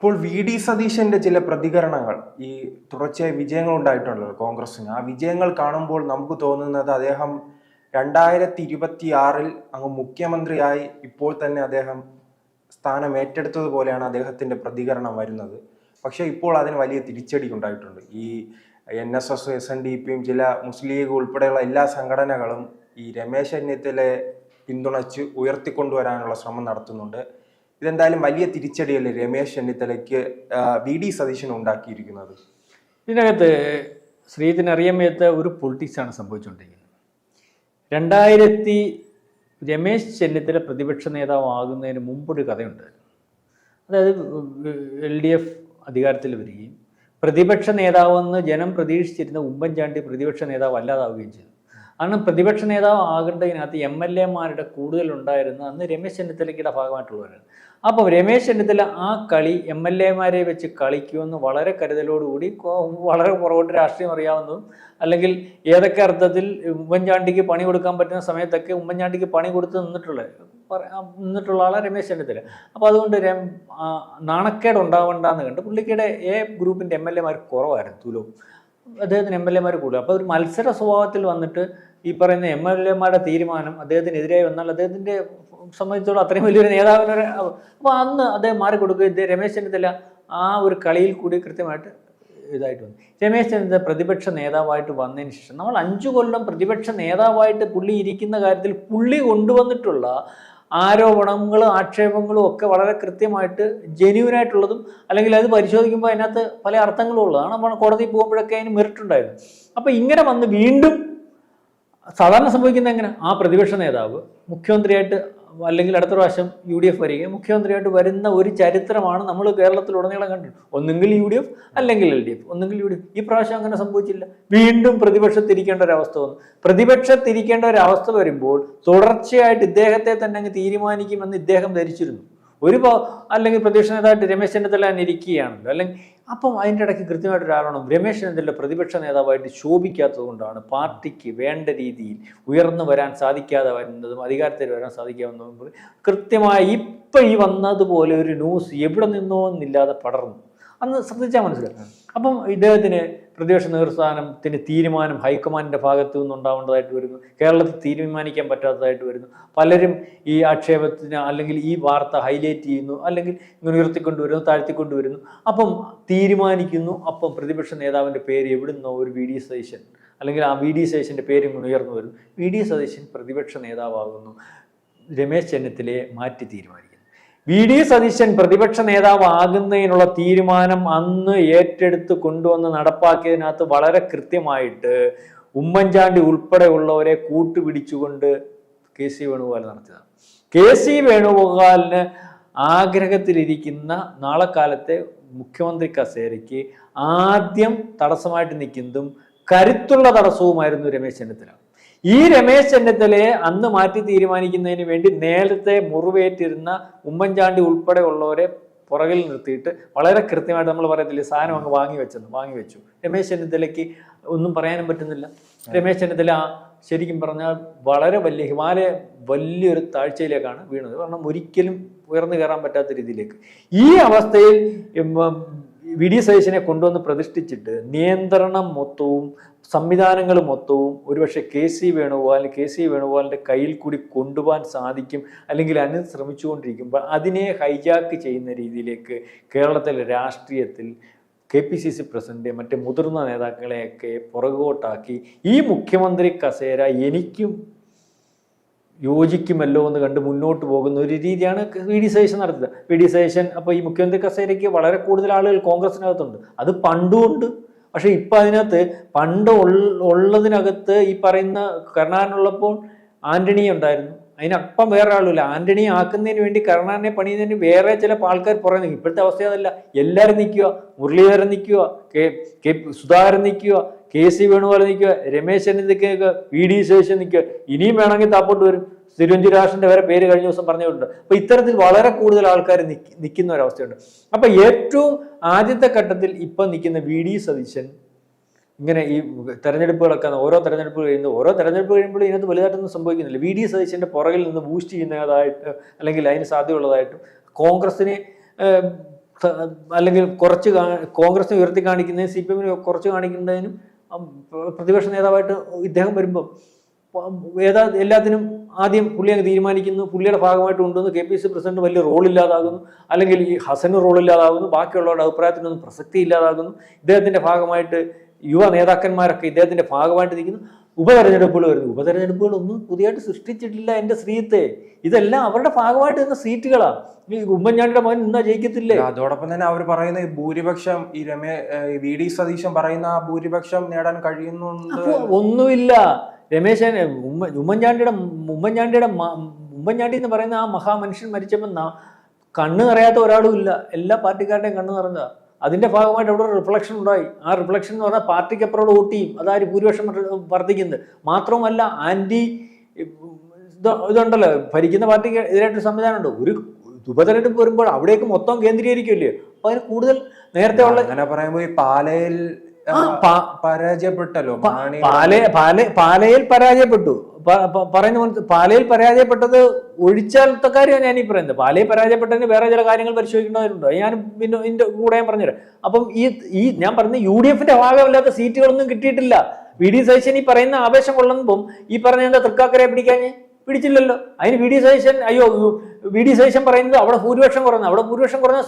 അപ്പോൾ V D സതീശന്റെ ചില പ്രതികരണങ്ങൾ ഈ തുടർച്ചയായ വിജയങ്ങൾ ഉണ്ടായിട്ടുണ്ടല്ലോ കോൺഗ്രസിന് ആ വിജയങ്ങൾ കാണുമ്പോൾ നമുക്ക് തോന്നുന്നത് അദ്ദേഹം രണ്ടായിരത്തി ഇരുപത്തി ആറിൽ അങ്ങ് മുഖ്യമന്ത്രിയായി ഇപ്പോൾ തന്നെ അദ്ദേഹം സ്ഥാനം ഏറ്റെടുത്തതുപോലെയാണ് അദ്ദേഹത്തിന്റെ പ്രതികരണം വരുന്നത്. പക്ഷേ ഇപ്പോൾ അതിന് വലിയ തിരിച്ചടി ഉണ്ടായിട്ടുണ്ട്. ഈ N S S S N D പിയും ചില മുസ്ലിം ലീഗ് ഉൾപ്പെടെയുള്ള എല്ലാ സംഘടനകളും ഈ രമേശ് ചെന്നിത്തലയെ പിന്തുണച്ച് ഉയർത്തിക്കൊണ്ടുവരാനുള്ള ശ്രമം നടത്തുന്നുണ്ട്. ഇതെന്തായാലും വലിയ തിരിച്ചടിയല്ലേ രമേശ് ചെന്നിത്തലയ്ക്ക് വി ഡി സതീശൻ ഉണ്ടാക്കിയിരിക്കുന്നത്? ഇതിനകത്ത് ശ്രീജിത്തിന് ശ്രീജിനറിയാമയത്ത് ഒരു പൊളിറ്റിക്സാണ് സംഭവിച്ചുകൊണ്ടിരിക്കുന്നത് രണ്ടായിരത്തി രമേശ് ചെന്നിത്തല പ്രതിപക്ഷ നേതാവാകുന്നതിന് മുമ്പൊരു കഥയുണ്ട്. അതായത് എൽ ഡി എഫ് അധികാരത്തിൽ വരികയും പ്രതിപക്ഷ നേതാവെന്ന് ജനം പ്രതീക്ഷിച്ചിരുന്ന ഉമ്മൻചാണ്ടി പ്രതിപക്ഷ നേതാവ് അല്ലാതാവുകയും ചെയ്തു. കാരണം പ്രതിപക്ഷ നേതാവ് ആകേണ്ടതിനകത്ത് എം എൽ എമാരുടെ കൂടുതൽ ഉണ്ടായിരുന്നു അന്ന് രമേശ് ചെന്നിത്തലയ്ക്കിടെ ഭാഗമായിട്ടുള്ളവരാണ്. അപ്പോൾ രമേശ് ചെന്നിത്തല ആ കളി എം എൽ എമാരെ വെച്ച് കളിക്കുമെന്ന് വളരെ കരുതലോടുകൂടി വളരെ പുറകോട്ട് രാഷ്ട്രീയം അറിയാവുന്നതും അല്ലെങ്കിൽ ഏതൊക്കെ അർത്ഥത്തിൽ ഉമ്മൻചാണ്ടിക്ക് പണി കൊടുക്കാൻ പറ്റുന്ന സമയത്തൊക്കെ ഉമ്മൻചാണ്ടിക്ക് പണി കൊടുത്ത് നിന്നിട്ടുള്ള നിന്നിട്ടുള്ള ആളാണ് രമേശ് ചെന്നിത്തല. അപ്പോൾ അതുകൊണ്ട് നാണക്കേട് ഉണ്ടാവണ്ടെന്ന് കണ്ട് പുള്ളിക്കയുടെ എ ഗ്രൂപ്പിന്റെ എം എൽ എമാർ കുറവായിരുന്നു. തുലവും അദ്ദേഹത്തിന് എം എൽ എമാർ കൂടുതൽ. അപ്പോൾ ഒരു മത്സര സ്വഭാവത്തിൽ വന്നിട്ട് ഈ പറയുന്ന എം എൽ എമാരുടെ തീരുമാനം അദ്ദേഹത്തിനെതിരായി വന്നാൽ അദ്ദേഹത്തിന്റെ സംബന്ധിച്ചോളം അത്രയും വലിയൊരു നേതാവിനൊരു അപ്പോൾ അന്ന് അദ്ദേഹം മാറിക്കൊടുക്കുക ഇത് രമേശ് ചെന്നിത്തല ആ ഒരു കളിയിൽ കൂടി കൃത്യമായിട്ട് ഇതായിട്ട് വന്നു. രമേശ് ചെന്നിത്തല പ്രതിപക്ഷ നേതാവായിട്ട് വന്നതിന് ശേഷം നമ്മൾ അഞ്ചു കൊല്ലം പ്രതിപക്ഷ നേതാവായിട്ട് പുള്ളി ഇരിക്കുന്ന കാര്യത്തിൽ പുള്ളി കൊണ്ടുവന്നിട്ടുള്ള ആരോപണങ്ങളും ആക്ഷേപങ്ങളും ഒക്കെ വളരെ കൃത്യമായിട്ട് ജെന്യൂനായിട്ടുള്ളതും അല്ലെങ്കിൽ അത് പരിശോധിക്കുമ്പോൾ അതിനകത്ത് പല അർത്ഥങ്ങളും ഉള്ളതാണ് നമ്മൾ കോടതിയിൽ പോകുമ്പോഴൊക്കെ അതിന് മെറിറ്റ് ഉണ്ടായിരുന്നു അപ്പോൾ ഇങ്ങനെ വന്ന് വീണ്ടും സാധാരണ സംഭവിക്കുന്നത് എങ്ങനെ? ആ പ്രതിപക്ഷ നേതാവ് മുഖ്യമന്ത്രിയായിട്ട് അല്ലെങ്കിൽ അടുത്ത പ്രാവശ്യം യു ഡി എഫ് വരികയും മുഖ്യമന്ത്രിയായിട്ട് വരുന്ന ഒരു ചരിത്രമാണ് നമ്മൾ കേരളത്തിലുടനീളം കണ്ടിട്ടുണ്ട് ഒന്നുകിൽ യു ഡി എഫ് അല്ലെങ്കിൽ എൽ ഡി എഫ് ഒന്നുകിൽ യു ഡി എഫ് ഈ പ്രാവശ്യം അങ്ങനെ സംഭവിച്ചില്ല. വീണ്ടും പ്രതിപക്ഷത്തിരിക്കേണ്ട ഒരവസ്ഥ വന്നു. പ്രതിപക്ഷത്തിരിക്കേണ്ട ഒരു അവസ്ഥ വരുമ്പോൾ തുടർച്ചയായിട്ട് ഇദ്ദേഹത്തെ തന്നെ അങ്ങ് തീരുമാനിക്കുമെന്ന് ഇദ്ദേഹം ധരിച്ചിരുന്നു. ഒരു അല്ലെങ്കിൽ പ്രതിപക്ഷ നേതാവായിട്ട് രമേശ് ചെന്നിത്തല ഇരിക്കുകയാണല്ലോ. അല്ലെങ്കിൽ അപ്പം അതിന്റെ ഇടയ്ക്ക് കൃത്യമായിട്ട് ഒരാളാണ്? രമേശ് ചെന്നിത്തല പ്രതിപക്ഷ നേതാവായിട്ട് ശോഭിക്കാത്തത് കൊണ്ടാണ് പാർട്ടിക്ക് വേണ്ട രീതിയിൽ ഉയർന്നു വരാൻ സാധിക്കാതെ വരുന്നതും അധികാരത്തിൽ വരാൻ സാധിക്കാവുന്നതും കൃത്യമായി ഇപ്പം ഈ വന്നതുപോലെ ഒരു ന്യൂസ് എവിടെ നിന്നോ എന്നില്ലാതെ പടർന്നു. അന്ന് ശ്രദ്ധിച്ചാൽ മനസ്സിലാക്കും. അപ്പം ഇദ്ദേഹത്തിന് പ്രതിപക്ഷ നേതൃസ്ഥാനത്തിന് തീരുമാനം ഹൈക്കമാൻഡിന്റെ ഭാഗത്തു നിന്നുണ്ടാവേണ്ടതായിട്ട് വരുന്നു. കേരളത്തിൽ തീരുമാനിക്കാൻ പറ്റാത്തതായിട്ട് വരുന്നു. പലരും ഈ ആക്ഷേപത്തിന് അല്ലെങ്കിൽ ഈ വാർത്ത ഹൈലൈറ്റ് ചെയ്യുന്നു അല്ലെങ്കിൽ ഉയർത്തിക്കൊണ്ടുവരുന്നു താഴ്ത്തിക്കൊണ്ടുവരുന്നു. അപ്പം തീരുമാനിക്കുന്നു. അപ്പം പ്രതിപക്ഷ നേതാവിന്റെ പേര് എവിടുന്നോ ഒരു വി ഡി സതീശൻ അല്ലെങ്കിൽ ആ വി ഡി സതീശന്റെ പേര് ഉയർന്നു വരുന്നു. വി ഡി സതീശൻ പ്രതിപക്ഷ നേതാവാകുന്നു. രമേശ് ചെന്നിത്തലയെ മാറ്റി തീരുമാനിക്കുന്നു. വി ഡി സതീശൻ പ്രതിപക്ഷ നേതാവാകുന്നതിനുള്ള തീരുമാനം അന്ന് ഏറ്റെടുത്ത് കൊണ്ടുവന്ന് നടപ്പാക്കിയതിനകത്ത് വളരെ കൃത്യമായിട്ട് ഉമ്മൻചാണ്ടി ഉൾപ്പെടെയുള്ളവരെ കൂട്ടുപിടിച്ചുകൊണ്ട് കെ സി വേണുഗോപാൽ നടത്തിയതാണ്. കെ സി വേണുഗോപാലിന് ആഗ്രഹത്തിലിരിക്കുന്ന നാളെ കാലത്തെ മുഖ്യമന്ത്രി കസേരയ്ക്ക് ആദ്യം തടസ്സമായിട്ട് നിൽക്കുന്നതും കരുത്തുള്ള തടസ്സവുമായിരുന്നു രമേശ് ചെന്നിത്തല. ഈ രമേശ് ചെന്നിത്തലയെ അന്ന് മാറ്റി തീരുമാനിക്കുന്നതിന് വേണ്ടി നേരത്തെ മുറിവേറ്റിരുന്ന ഉമ്മൻചാണ്ടി ഉൾപ്പെടെ ഉള്ളവരെ പുറകിൽ നിർത്തിയിട്ട് വളരെ കൃത്യമായിട്ട് നമ്മൾ പറയത്തില്ലേ സാധനം അങ്ങ് വാങ്ങി വെച്ചെന്ന് വാങ്ങി വെച്ചു. രമേശ് ചെന്നിത്തലയ്ക്ക് ഒന്നും പറയാനും പറ്റുന്നില്ല. രമേശ് ചെന്നിത്തല ശരിക്കും പറഞ്ഞാൽ വളരെ വലിയ ഹിമാലയ വലിയൊരു താഴ്ചയിലേക്കാണ് വീണത്. കാരണം ഒരിക്കലും ഉയർന്നു കയറാൻ പറ്റാത്ത രീതിയിലേക്ക്. ഈ അവസ്ഥയിൽ വി ഡി സതീശനെ കൊണ്ടുവന്ന് പ്രതിഷ്ഠിച്ചിട്ട് നിയന്ത്രണം മൊത്തവും സംവിധാനങ്ങൾ മൊത്തവും ഒരുപക്ഷെ K C Venugopal K C വേണുഗോപാലിന്റെ കയ്യിൽ കൂടി കൊണ്ടുപോകാൻ സാധിക്കും അല്ലെങ്കിൽ അതിന് ശ്രമിച്ചുകൊണ്ടിരിക്കുമ്പോൾ അതിനെ ഹൈജാക്ക് ചെയ്യുന്ന രീതിയിലേക്ക് കേരളത്തിലെ രാഷ്ട്രീയത്തിൽ K P C C president മറ്റ് മുതിർന്ന നേതാക്കളെയൊക്കെ പുറകോട്ടാക്കി ഈ മുഖ്യമന്ത്രി കസേര എനിക്കും യോജിക്കുമല്ലോ എന്ന് കണ്ട് മുന്നോട്ട് പോകുന്ന ഒരു രീതിയാണ് വി ഡി സതീശൻ നടത്തുന്നത് വി ഡി സതീശൻ അപ്പോൾ ഈ മുഖ്യമന്ത്രി കസേരയ്ക്ക് വളരെ കൂടുതൽ ആളുകൾ കോൺഗ്രസിനകത്തുണ്ട്. അത് പണ്ടുമുണ്ട് പക്ഷേ ഇപ്പം അതിനകത്ത് പണ്ട് ഉള്ള- ഉള്ളതിനകത്ത് ഈ പറയുന്ന കരുണാനുള്ളപ്പോൾ ആന്റണി ഉണ്ടായിരുന്നു. അതിനപ്പം വേറെ ആളുമില്ല ആന്റണി ആക്കുന്നതിന് വേണ്ടി കരുണാനെ പണിയുന്നതിന് വേറെ ചില ആൾക്കാർ പുറകെ നിൽക്കും. ഇപ്പോഴത്തെ അവസ്ഥ അതല്ല. എല്ലാവരും നിൽക്കുക. മുരളീധരൻ നിൽക്കുക. കെ കെ സുധാകരൻ നിൽക്കുക. കെ സി വേണുപോലെ നിൽക്കുക രമേശ് ചെന്നിത്തലക്ക് വി ഡി ശേഷൻ നിൽക്കുക ഇനിയും വേണമെങ്കിൽ താപ്പോട്ട് വരും. തിരുവഞ്ചി രാഷ്ട്രന്റെ വരെ പേര് കഴിഞ്ഞ ദിവസം പറഞ്ഞിട്ടുണ്ട്. അപ്പൊ ഇത്തരത്തിൽ വളരെ കൂടുതൽ ആൾക്കാർ നിൽക്കുന്ന ഒരവസ്ഥയുണ്ട്. അപ്പൊ ഏറ്റവും ആദ്യത്തെ ഘട്ടത്തിൽ ഇപ്പൊ നിൽക്കുന്ന വി ഡി സതീശൻ ഇങ്ങനെ ഈ തെരഞ്ഞെടുപ്പുകളൊക്കെ ഓരോ തെരഞ്ഞെടുപ്പ് കഴിയുമ്പോൾ ഓരോ തെരഞ്ഞെടുപ്പ് കഴിയുമ്പോൾ ഇതിനകത്ത് വലുതായിട്ടൊന്നും സംഭവിക്കുന്നില്ല. വി ഡി സതീശന്റെ പുറകിൽ നിന്ന് ബൂസ്റ്റ് ചെയ്യുന്നതായിട്ട് അല്ലെങ്കിൽ അതിന് സാധ്യതയുള്ളതായിട്ടും കോൺഗ്രസിനെ അല്ലെങ്കിൽ കുറച്ച് കോൺഗ്രസിനെ ഉയർത്തി കാണിക്കുന്നതിന് സി പി എമ്മിനെ കുറച്ച് കാണിക്കുന്നതിനും പ്രതിപക്ഷ നേതാവായിട്ട് ഇദ്ദേഹം വരുമ്പം പ- ഏതാ എല്ലാത്തിനും ആദ്യം പുള്ളി അങ്ങ് തീരുമാനിക്കുന്നു. പുള്ളിയുടെ ഭാഗമായിട്ട് ഉണ്ടെന്ന് കെ പി സി പ്രസിഡന്റ് വലിയ റോൾ ഇല്ലാതാകുന്നു. അല്ലെങ്കിൽ ഈ ഹസന് റോൾ ഇല്ലാതാകുന്നു. ബാക്കിയുള്ളവരുടെ അഭിപ്രായത്തിനൊന്നും പ്രസക്തി ഇല്ലാതാകുന്നു. ഇദ്ദേഹത്തിന്റെ ഭാഗമായിട്ട് യുവ നേതാക്കന്മാരൊക്കെ ഇദ്ദേഹത്തിന്റെ ഭാഗമായിട്ട് നിൽക്കുന്നു ഉപതെരഞ്ഞെടുപ്പുകൾ വരുന്നു. ഉപതെരഞ്ഞെടുപ്പുകളൊന്നും പുതിയതായിട്ട് സൃഷ്ടിച്ചിട്ടില്ല എന്റെ സ്ത്രീത്തെ. ഇതെല്ലാം അവരുടെ ഭാഗമായിട്ട് നിന്ന സീറ്റുകളാണ് ഈ ഉമ്മൻചാണ്ടിയുടെ മകൻ നിന്നാ ജയിക്കത്തില്ലേ? അതോടൊപ്പം തന്നെ അവർ പറയുന്ന ഭൂരിപക്ഷം ഈ രമേ വി ഡി സതീശൻ പറയുന്ന ആ ഭൂരിപക്ഷം നേടാൻ കഴിയുന്നുണ്ട്. അപ്പൊ ഒന്നുമില്ല. രമേശൻ ഉമ്മ ഉമ്മൻചാണ്ടിയുടെ ഉമ്മൻചാണ്ടിയുടെ ഉമ്മൻചാണ്ടി എന്ന് പറയുന്ന ആ മഹാമനുഷ്യൻ മരിച്ചപ്പോൾ കണ്ണ് നിറയാത്ത ഒരാളും ഇല്ല. എല്ലാ പാർട്ടിക്കാരുടെയും കണ്ണ് നിറഞ്ഞതാ. അതിന്റെ ഭാഗമായിട്ട് അവിടെ ഒരു റിഫ്ലക്ഷൻ ഉണ്ടായി. ആ റിഫ്ലക്ഷൻ എന്ന് പറഞ്ഞാൽ പാർട്ടിക്ക് അപ്പുറം വോട്ട് ചെയ്യും അതായത് ഭൂരിപക്ഷം വർദ്ധിക്കുന്നത്. മാത്രവുമല്ല ഇത് ഇതുണ്ടല്ലോ ഭരിക്കുന്ന പാർട്ടിക്ക് എതിരായിട്ട് സംവിധാനമുണ്ട്. ഒരു ഉപതെരഞ്ഞെടുപ്പ് വരുമ്പോൾ അവിടേക്ക് മൊത്തം കേന്ദ്രീകരിക്കില്ലേ അപ്പൊ അതിന് കൂടുതൽ നേരത്തെ ഉള്ള അങ്ങനെ പറയുമ്പോൾ ഈ പാലയിൽ പരാജയപ്പെട്ടല്ലോ മാണി പാല പാല പാലയിൽ പരാജയപ്പെട്ടു. പറയുന്ന പാലയിൽ പരാജയപ്പെട്ടത് ഒഴിച്ചാലത്തെ കാര്യമാണ് ഞാൻ ഈ പറയുന്നത്. പാലയിൽ പരാജയപ്പെട്ടതിന് വേറെ ചില കാര്യങ്ങൾ പരിശോധിക്കേണ്ടതായിട്ടുണ്ട്. ഞാൻ പിന്നെ ഇതിന്റെ കൂടെ ഞാൻ പറഞ്ഞുതരാം. അപ്പം ഈ ഈ ഞാൻ പറഞ്ഞ യു ഡി എഫിന്റെ ഭാഗമല്ലാത്ത സീറ്റുകളൊന്നും കിട്ടിയിട്ടില്ല. വി ഡി സതീശൻ ഈ പറയുന്ന ആവേശം കൊള്ളുമ്പം ഈ പറഞ്ഞ എന്താ തൃക്കാക്കരയെ പിടിക്കാഞ്ഞ് പിടിച്ചില്ലല്ലോ. അതിന് വി ഡി സതീശൻ അയ്യോ വി ഡി സതീശൻ പറയുന്നത് അവിടെ ഭൂരിപക്ഷം കുറഞ്ഞു. അവിടെ ഭൂരിപക്ഷം കുറഞ്ഞ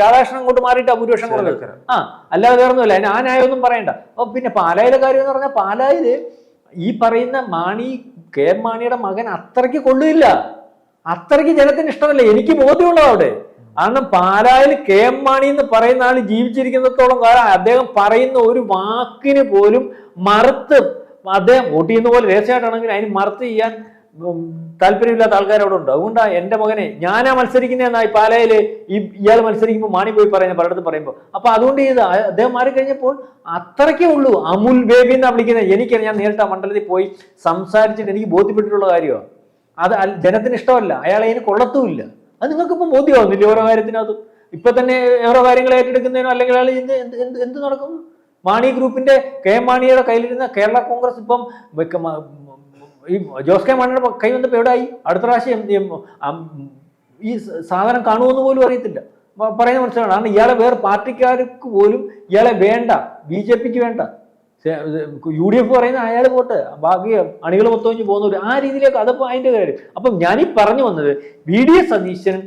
രാധാകൃഷ്ണൻ അങ്ങോട്ട് മാറിയിട്ടാ ഭൂരിപക്ഷം കുറഞ്ഞത്. ആ അല്ലാതെ വേറൊന്നുമില്ല അതിന് ആ ന്യായമൊന്നും പറയണ്ട. അപ്പൊ പിന്നെ പാലായിലെ കാര്യം എന്ന് പറഞ്ഞാൽ പാലായിൽ ഈ പറയുന്ന മാണി കെ എം മാണിയുടെ മകൻ അത്രയ്ക്ക് കൊള്ളില്ല അത്രയ്ക്ക് ജനത്തിന് ഇഷ്ടമല്ല. എനിക്ക് ബോധ്യമുള്ളത് അവിടെ. കാരണം പാലായിൽ കെ എം മാണി എന്ന് പറയുന്ന ആൾ ജീവിച്ചിരിക്കുന്നിടത്തോളം കാലം അദ്ദേഹം പറയുന്ന ഒരു വാക്കിന് പോലും മറുത്ത് അദ്ദേഹം വോട്ട് ചെയ്യുന്ന പോലെ രഹസ്യമായിട്ടാണെങ്കിൽ അതിന് മറുത്ത് ചെയ്യാൻ താല്പര്യമില്ലാത്ത ആൾക്കാർ അവിടെ ഉണ്ട്. അതുകൊണ്ടാ എന്റെ മകനെ ഞാനാ മത്സരിക്കുന്നതെന്നായി ഈ പാലയിൽ ഈ ഇയാൾ മത്സരിക്കുമ്പോൾ മാണി പോയി പറയുന്നത് പലയിടത്ത് പറയുമ്പോൾ അപ്പൊ അതുകൊണ്ട് ചെയ്ത് അദ്ദേഹം മാറി കഴിഞ്ഞപ്പോൾ അത്രയ്ക്കേ ഉള്ളൂ. അമുൽ ബേബി എന്നാ വിളിക്കുന്നത് എനിക്ക് ഞാൻ നേരിട്ട് ആ മണ്ഡലത്തിൽ പോയി സംസാരിച്ചിട്ട് എനിക്ക് ബോധ്യപ്പെട്ടിട്ടുള്ള കാര്യമാണ് അത് ജനത്തിന് ഇഷ്ടമല്ല. അയാൾ അതിന് കൊള്ളത്തുമില്ല. അത് നിങ്ങൾക്കിപ്പോൾ ബോധ്യമാവുന്നില്ല ഓരോ കാര്യത്തിനകത്ത്? ഇപ്പൊ തന്നെ ഓരോ കാര്യങ്ങൾ ഏറ്റെടുക്കുന്നതിനോ അല്ലെങ്കിൽ അയാൾ എന്ത് എന്ത് എന്ത് നടക്കും? മാണി ഗ്രൂപ്പിന്റെ കെ മാണിയുടെ കയ്യിലിരുന്ന കേരള കോൺഗ്രസ് ഇപ്പം ഈ ജോസ് കെ മാണിയുടെ കൈ വന്നപ്പോൾ എവിടെയായി അടുത്ത പ്രാവശ്യം ഈ സാധനം കാണുമെന്ന് പോലും അറിയത്തില്ല. പറയുന്ന മനസ്സിലാണ്. കാരണം ഇയാളെ വേറെ പാർട്ടിക്കാർക്ക് പോലും ഇയാളെ വേണ്ട. ബി ജെ പിക്ക് വേണ്ട. യു ഡി എഫ് പറയുന്ന അയാൾ പോട്ടെ. ബാക്കി അണികൾ മൊത്തം പോകുന്നവർ ആ രീതിയിലേക്ക് അതപ്പോൾ അതിന്റെ കാര്യം. അപ്പം ഞാനീ പറഞ്ഞു വന്നത് വി ഡി എസ് സതീശൻ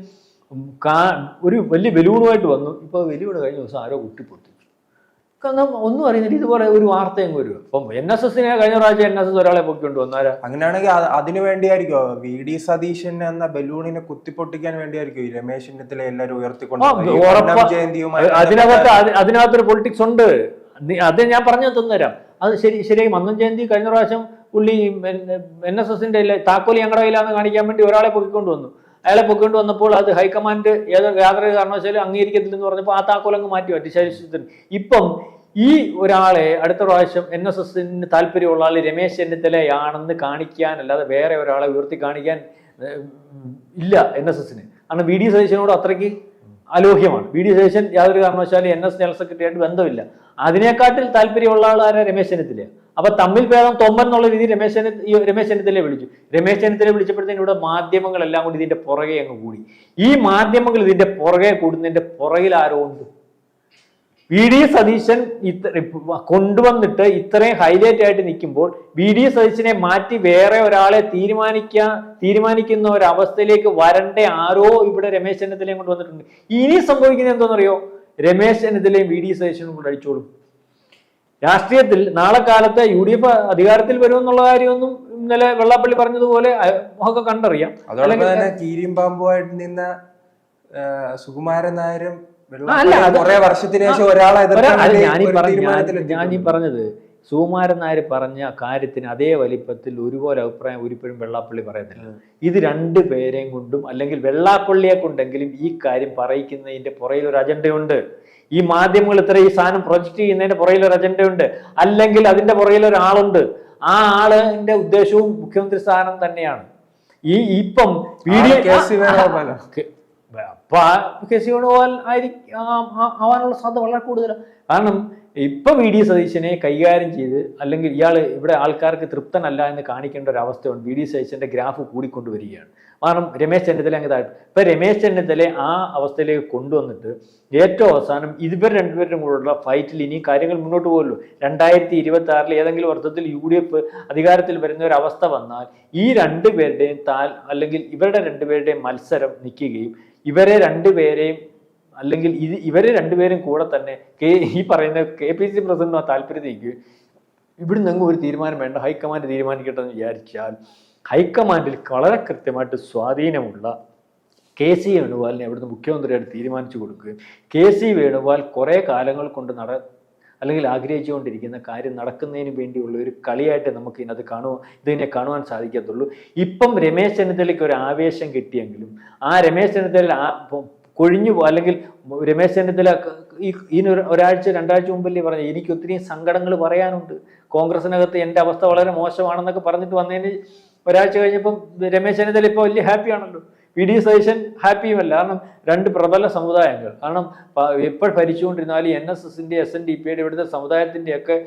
ഒരു വലിയ ബലൂണുമായിട്ട് വന്നു. ഇപ്പോൾ വെല്ലുവിളി കഴിഞ്ഞ ദിവസം ആരോ കുട്ടിപ്പൊട്ടി കാരണം ഒന്നും അറിയുന്നില്ല. ഇതുപോലെ ഒരു വാർത്തയും വരും അപ്പം എൻ എസ് എസിനെ കഴിഞ്ഞ പ്രാവശ്യം എൻ എസ് എസ് ഒരാളെ പൊക്കിക്കൊണ്ട് കൊണ്ടുവന്നു അങ്ങനെയാണെങ്കിൽ അത് അതിനു വേണ്ടിയായിരിക്കോ? വി ഡി സതീശൻ എന്ന ബലൂണിനെ കുത്തിപ്പൊട്ടിക്കാൻ വേണ്ടിയായിരിക്കും ഈ രമേശ് ചെന്നിത്തല എല്ലാവരും ഉയർത്തിക്കൊണ്ട് അതിനകത്ത് അത് അതിനകത്തൊരു പൊളിറ്റിക്സ് ഉണ്ട്. അത് ഞാൻ പറഞ്ഞു തന്നുതരാം അത് ശരി ശരിയായി. മന്നം ജയന്തി കഴിഞ്ഞ പ്രാവശ്യം പുള്ളി എൻ എസ് എസിന്റെ താക്കോലി ഞങ്ങളുടെ കയ്യിലാന്ന് കാണിക്കാൻ വേണ്ടി ഒരാളെ പൊക്കിക്കൊണ്ട് വന്നു. അയാളെ പൊക്കൊണ്ട് വന്നപ്പോൾ അത് ഹൈക്കമാൻഡ് ഏത് യാതൊരു കാരണവശാലും അംഗീകരിക്കത്തില്ലെന്ന് പറഞ്ഞപ്പോൾ ആ താക്കോലങ്ങ് മാറ്റി മാറ്റി ശരീരത്തിന് ഇപ്പം ഈ ഒരാളെ അടുത്ത പ്രാവശ്യം എൻ എസ് എസിന് താല്പര്യമുള്ള ആൾ രമേശ് ചെന്നിത്തലയാണെന്ന് കാണിക്കാൻ അല്ലാതെ വേറെ ഒരാളെ ഉയർത്തി കാണിക്കാൻ ഇല്ല എൻ എസ് എസിന്. കാരണം വി ഡി സതീശനോട് അത്രയ്ക്ക് അലോഹ്യമാണ്. വി ഡി സതീശൻ യാതൊരു കാരണവശാലും എൻ എസ് ജനറൽ സെക്രട്ടറിയായിട്ട് ബന്ധമില്ല. അതിനേക്കാട്ടിൽ താല്പര്യമുള്ള ആരാ? രമേശ് ചെന്നിത്തല. അപ്പൊ തമ്മിൽ ഭേദം തൊമ്മൻ എന്നുള്ള രീതി രമേശ് ചെന്നിത്തല രമേശ് ചെന്നിത്തലയെ വിളിച്ചു. രമേശ് ചെന്നിത്തല വിളിച്ചപ്പോഴത്തേക്കും ഇവിടെ മാധ്യമങ്ങളെല്ലാം കൂടി ഇതിന്റെ പുറകെ അങ്ങ് കൂടി. ഈ മാധ്യമങ്ങൾ ഇതിന്റെ പുറകെ കൂടുന്നതിന്റെ പുറകിൽ ആരോ ഉണ്ട്? വി ഡി സതീശൻ ഇത്ര കൊണ്ടുവന്നിട്ട് ഇത്രയും ഹൈലൈറ്റ് ആയിട്ട് നിൽക്കുമ്പോൾ വി ഡി സതീശനെ മാറ്റി വേറെ ഒരാളെ തീരുമാനിക്കാൻ തീരുമാനിക്കുന്ന ഒരു അവസ്ഥയിലേക്ക് വരണ്ട ആരോ ഇവിടെ രമേശ് ചെന്നിത്തലയും കൊണ്ടുവന്നിട്ടുണ്ട്. ഇനി സംഭവിക്കുന്നത് എന്തോന്നറിയോ? രമേശ് ചെന്നിത്തലയും വി ഡി സതീശനും കൂടെ അടിച്ചോളും. രാഷ്ട്രീയത്തിൽ നാളെ കാലത്ത് യു ഡി എഫ് അധികാരത്തിൽ വരുമെന്നുള്ള കാര്യമൊന്നും ഇന്നലെ വെള്ളാപ്പള്ളി പറഞ്ഞതുപോലെ ഒക്കെ കണ്ടറിയാം. അതോടൊപ്പം തന്നെ കീരിയും നിന്ന സുകുമാരൻ നായരും വർഷത്തിന് ശേഷം ഒരാളെ ഞാൻ- ഞാനീ പറഞ്ഞത് സുകുമാരൻ നായർ പറഞ്ഞ കാര്യത്തിന് അതേ വലിപ്പത്തിൽ ഒരുപോലെ അഭിപ്രായം ഒരിപ്പോഴും വെള്ളാപ്പള്ളി പറയുന്നില്ല. ഇത് രണ്ട് പേരെയും കൊണ്ടും അല്ലെങ്കിൽ വെള്ളാപ്പള്ളിയെ കൊണ്ടെങ്കിലും ഈ കാര്യം പറയിക്കുന്നതിന്റെ പുറയിൽ ഒരു അജണ്ടയുണ്ട്. ഈ മാധ്യമങ്ങൾ ഇത്ര ഈ സാധനം പ്രൊജക്ട് ചെയ്യുന്നതിന്റെ പുറയിൽ ഒരു അജണ്ടയുണ്ട്. അല്ലെങ്കിൽ അതിന്റെ പുറയിൽ ഒരാളുണ്ട് ആ ആളിന്റെ ഉദ്ദേശവും മുഖ്യമന്ത്രി സ്ഥാനം തന്നെയാണ്. ഈ ഇപ്പം അപ്പൊ കെ സി വേണുഗോപാൽ ആയിരിക്കും ആവാനുള്ള സാധ്യത വളരെ കൂടുതലാണ് കാരണം ഇപ്പൊ വി ഡി സതീശനെ കൈകാര്യം ചെയ്ത് അല്ലെങ്കിൽ ഇയാൾ ഇവിടെ ആൾക്കാർക്ക് തൃപ്തനല്ല എന്ന് കാണിക്കേണ്ട ഒരു അവസ്ഥയുണ്ട്. വി ഡി സതീശന്റെ ഗ്രാഫ് കൂടിക്കൊണ്ടുവരികയാണ്. കാരണം രമേശ് ചെന്നിത്തല അങ്ങ് താഴ്ത്തു ഇപ്പൊ രമേശ് ചെന്നിത്തല ആ അവസ്ഥയിലേക്ക് കൊണ്ടുവന്നിട്ട് ഏറ്റവും അവസാനം ഇതുവരെ രണ്ടുപേരും കൂടെയുള്ള ഫൈറ്റിൽ ഇനി കാര്യങ്ങൾ മുന്നോട്ട് പോകുമല്ലോ രണ്ടായിരത്തി ഇരുപത്തി ആറിൽ ഏതെങ്കിലും അർത്ഥത്തിൽ യു ഡി എഫ് അധികാരത്തിൽ വരുന്ന ഒരു അവസ്ഥ വന്നാൽ ഈ രണ്ടുപേരുടെയും താൽ അല്ലെങ്കിൽ ഇവരുടെ രണ്ടുപേരുടെയും മത്സരം നിൽക്കുകയും ഇവരെ രണ്ടുപേരെയും അല്ലെങ്കിൽ ഇത് ഇവർ രണ്ടുപേരും കൂടെ തന്നെ കെ ഈ പറയുന്ന കെ പി സി പ്രസിഡന്റ് താല്പര്യത്തേക്ക് ഇവിടുന്ന് അങ്ങ് ഒരു തീരുമാനം വേണ്ട ഹൈക്കമാൻഡ് തീരുമാനിക്കട്ടെ എന്ന് വിചാരിച്ചാൽ ഹൈക്കമാൻഡിൽ വളരെ കൃത്യമായിട്ട് സ്വാധീനമുള്ള കെ സി വേണുഗോപാലിനെ അവിടുന്ന് മുഖ്യമന്ത്രിയായിട്ട് തീരുമാനിച്ചു കൊടുക്കുകയും കെ സി വേണുഗോപാൽ കുറേ കാലങ്ങൾ കൊണ്ട് നട അല്ലെങ്കിൽ ആഗ്രഹിച്ചുകൊണ്ടിരിക്കുന്ന കാര്യം നടക്കുന്നതിന് വേണ്ടിയുള്ള ഒരു കളിയായിട്ട് നമുക്ക് ഇതിനകത്ത് കാണുക ഇതിനെ കാണുവാൻ സാധിക്കത്തുള്ളൂ. ഇപ്പം രമേശ് ചെന്നിത്തലയ്ക്ക് ഒരു ആവേശം കിട്ടിയെങ്കിലും ആ രമേശ് ചെന്നിത്തല കൊഴിഞ്ഞു പോ അല്ലെങ്കിൽ രമേശ് ചെന്നിത്തല ഈ ഈ ഒരു- ഒരാഴ്ച രണ്ടാഴ്ച മുമ്പല്ലേ പറഞ്ഞു എനിക്ക് ഒത്തിരി സങ്കടങ്ങൾ പറയാനുണ്ട്. കോൺഗ്രസിനകത്ത് എന്റെ അവസ്ഥ വളരെ മോശമാണെന്നൊക്കെ പറഞ്ഞിട്ട് വന്നതിന് ഒരാഴ്ച കഴിഞ്ഞപ്പം രമേശ് ചെന്നിത്തല ഇപ്പോൾ വലിയ ഹാപ്പിയാണല്ലോ പി. ഡി. സതീശൻ ഹാപ്പിയുമല്ല കാരണം രണ്ട് പ്രബല സമുദായങ്ങൾ. കാരണം എപ്പോൾ ഭരിച്ചുകൊണ്ടിരുന്നാലും എൻ എസ് എസിന്റെ എസ് എൻ ഡി പിയുടെ ഇവിടുത്തെ സമുദായത്തിന്റെയൊക്കെ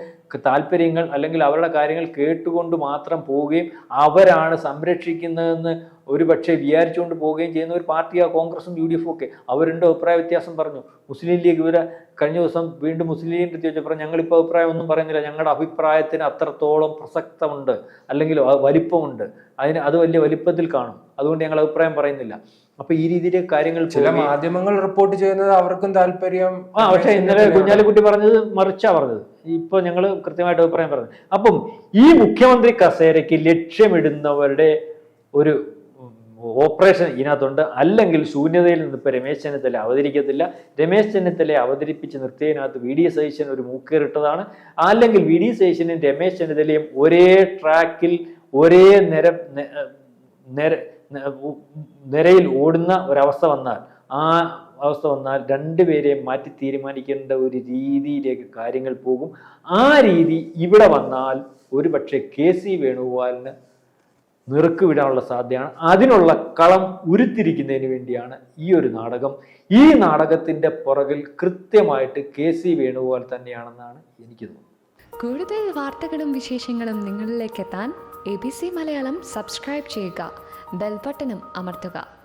താല്പര്യങ്ങൾ അല്ലെങ്കിൽ അവരുടെ കാര്യങ്ങൾ കേട്ടുകൊണ്ട് മാത്രം പോവുകയും അവരാണ് സംരക്ഷിക്കുന്നതെന്ന് ഒരു പക്ഷേ വിചാരിച്ചുകൊണ്ട് പോവുകയും ചെയ്യുന്ന ഒരു പാർട്ടിയാണ് കോൺഗ്രസും യു ഡി എഫും ഒക്കെ അവരുടെ അഭിപ്രായ വ്യത്യാസം പറഞ്ഞു. മുസ്ലിം ലീഗ് ഇവരെ കഴിഞ്ഞ ദിവസം വീണ്ടും മുസ്ലിം ലീഗിന്റെ ചോദിച്ചപ്പോൾ ഞങ്ങളിപ്പോൾ അഭിപ്രായം ഒന്നും പറയുന്നില്ല. ഞങ്ങളുടെ അഭിപ്രായത്തിന് അത്രത്തോളം പ്രസക്തമുണ്ട് അല്ലെങ്കിൽ വലിപ്പമുണ്ട്. അതിന് അത് വലിയ വലിപ്പത്തിൽ കാണും. അതുകൊണ്ട് ഞങ്ങൾ അഭിപ്രായം പറയുന്നില്ല. അപ്പൊ ഈ രീതിയിൽ കാര്യങ്ങൾ ചില മാധ്യമങ്ങൾ റിപ്പോർട്ട് ചെയ്യുന്നത് അവർക്കും താല്പര്യം ആ പക്ഷെ ഇന്നലെ കുഞ്ഞാലിക്കുട്ടി പറഞ്ഞത് മറിച്ചാ പറഞ്ഞത്. ഇപ്പൊ ഞങ്ങൾ കൃത്യമായിട്ട് അഭിപ്രായം പറഞ്ഞത് അപ്പം ഈ മുഖ്യമന്ത്രി കസേരയ്ക്ക് ലക്ഷ്യമിടുന്നവരുടെ ഒരു ഓപ്പറേഷൻ ഇതിനകത്തുണ്ട്. അല്ലെങ്കിൽ ശൂന്യതയിൽ നിന്ന് ഇപ്പൊ രമേശ് ചെന്നിത്തല അവതരിക്കത്തില്ല. രമേശ് ചെന്നിത്തല അവതരിപ്പിച്ച് നിർത്തിയതിനകത്ത് വി ഡി സതീശൻ ഒരു മൂക്കേറിട്ടതാണ്. അല്ലെങ്കിൽ വി ഡി സതീശനും രമേശ് ചെന്നിത്തലയും ഒരേ ട്രാക്കിൽ ഒരേ നിര നിര നിരയിൽ ഓടുന്ന ഒരവസ്ഥ വന്നാൽ ആ അവസ്ഥ വന്നാൽ രണ്ടുപേരെയും മാറ്റി തീരുമാനിക്കേണ്ട ഒരു രീതിയിലേക്ക് കാര്യങ്ങൾ പോകും. ആ രീതി ഇവിടെ വന്നാൽ ഒരുപക്ഷെ കെ സി വേണുഗോപാലിന് നിറുക്ക് വിടാനുള്ള സാധ്യതയാണ്. അതിനുള്ള കളം ഉരുത്തിരിക്കുന്നതിന് വേണ്ടിയാണ് ഈ ഒരു നാടകം. ഈ നാടകത്തിന്റെ പുറകിൽ കൃത്യമായിട്ട് കെ സി വേണുഗോപാൽ തന്നെയാണെന്നാണ് എനിക്ക് തോന്നുന്നത്. കൂടുതൽ വാർത്തകളും വിശേഷങ്ങളും നിങ്ങളിലേക്ക് എത്താൻ A B C Malayalam subscribe ചെയ്യുക. ബെൽബട്ടനും അമർത്തുക.